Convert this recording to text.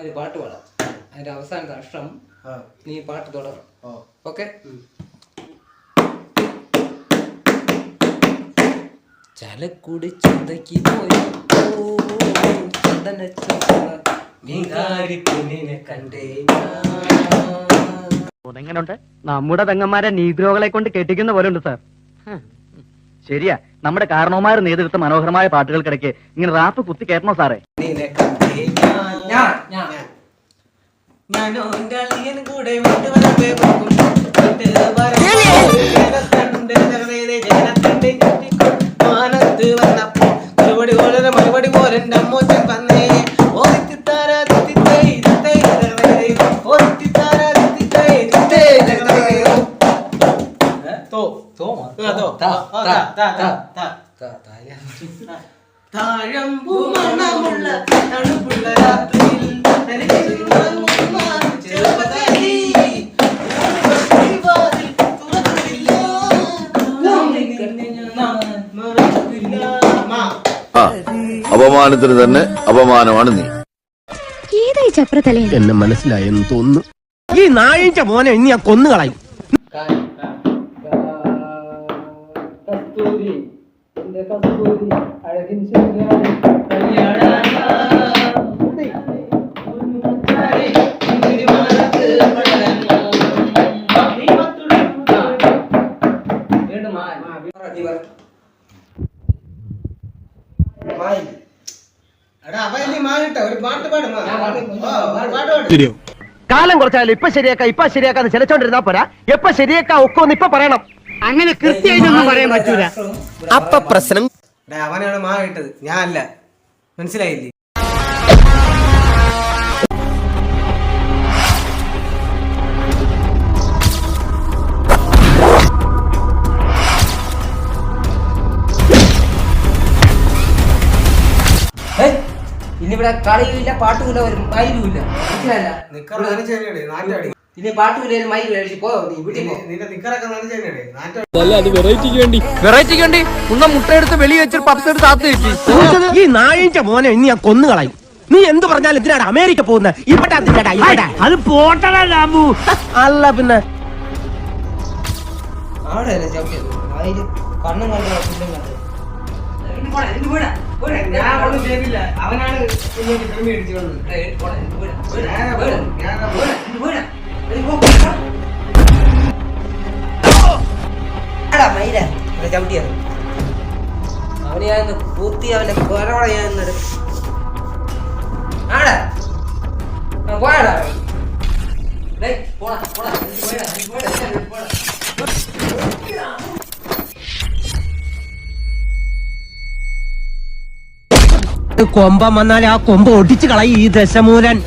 ഒരു പാട്ട് പാടാം. അതിന്റെ അവസാനത്തെ അക്ഷരം നീ പാട്ട് തുടർ. ഓ ഓക്കെ? ചലക്കുടി ചന്തയ്ക്ക് എങ്ങനെയുണ്ട് നമ്മുടെ പെങ്ങന്മാരെ നീഗ്രോകളെ കൊണ്ട് കെട്ടിക്കുന്ന പോലെ ഉണ്ട് സാർ ശരിയാ. നമ്മുടെ കാരണവന്മാർ നേതൃത്വ മനോഹരമായ പാട്ടുകൾക്കിടയ്ക്ക് ഇങ്ങനെ റാപ്പ് കുത്തി കയറ്റണോ സാറേ നിന്നെ കണ്ടേ ഞാൻ ഞാൻ ഞാനോ എന്റെ അളിയൻ കൂടെ വിട്ടു വരവേ പോകും വിട്ട് വരവേ കണ്ട് നിറവേറെ ജനത്തണ്ട് മാനത്ത് വന്നപ്പോ മറുപടി പോലെ മറുപടി പോലെ എന്റെ അമ്മോച്ചൻ വന്നേ ഓരിത്തിത്താര തിത്തിത്തൈ തിത്തൈ നിറവേറെ ആ അപമാനത്തിന് തന്നെ അപമാനമാണ് നീ. ഏതായി ചപ്രതല? എന്നെ മനസ്സിലായെന്ന് തോന്നുന്നു. ഈ നായിച്ച മോനെ ഇനി ഞാൻ കൊന്നുകളയും കാ- കാ- കസ്തൂരി എന്റെ കസ്തൂരി അഴകിൻ ശൃംഗാരി കല്യാണ എടാ അവൻ ഇനി മാറിട്ടെ ഒരു പാട്ട് പാടും മാ. ഞാൻ പാടും. ആ, പാട്ട് പാടും കാലം കുറച്ചാലും ഇപ്പൊ ശരിയാക്കാം ഇപ്പൊ ശരിയാക്കാന്ന് ചിലച്ചോണ്ടിരുന്നാ പോരാ. എപ്പൊ ശരിയാക്കാ ഒക്കെ ഒന്ന് ഇപ്പൊ പറയണം. അങ്ങനെ കൃത്യമായിട്ടൊന്നും പറയാൻ പറ്റൂല. അപ്പൊ പ്രശ്നം അവനാണ് മാറിട്ടത് ഞാനല്ല. മനസ്സിലായില്ലേ? ഇന്നിവിടെ കളിയുമില്ല പാട്ടുമില്ല ഒരു മയിലുമില്ല. ഇനി പാട്ടുമില്ല പോയോ നീ? വെറൈറ്റിക്ക് വേണ്ടി. മുട്ടയെടുത്ത് വെളി പപ്സ് എടുത്ത് വെച്ച് ഈ മോനെ ഇനി ഞാൻ കൊന്നുകളയും നീ എന്ത് പറഞ്ഞാലും എന്തിനാണ് അമേരിക്ക പോകുന്നത് ഇവിടെ. അത് പോട്ടടാ ലാബു. അല്ല പിന്നെ. ചവിട്ടിയത്? കണ്ണും കണ്ടു അവനാണ് അടിച്ചു വന്നത് ചവിട്ടിയത് അവന് ഞാൻ പൂത്തി അവന്റെ കൊരവള ഞാൻ ആടാ. പോയാടാ പോടാ, പോടാ, പോടാ, പോടാ. കൊമ്പം വന്നാൽ ആ കൊമ്പ് ഒടിച്ചു കളയും ഈ ദശമൂലൻ.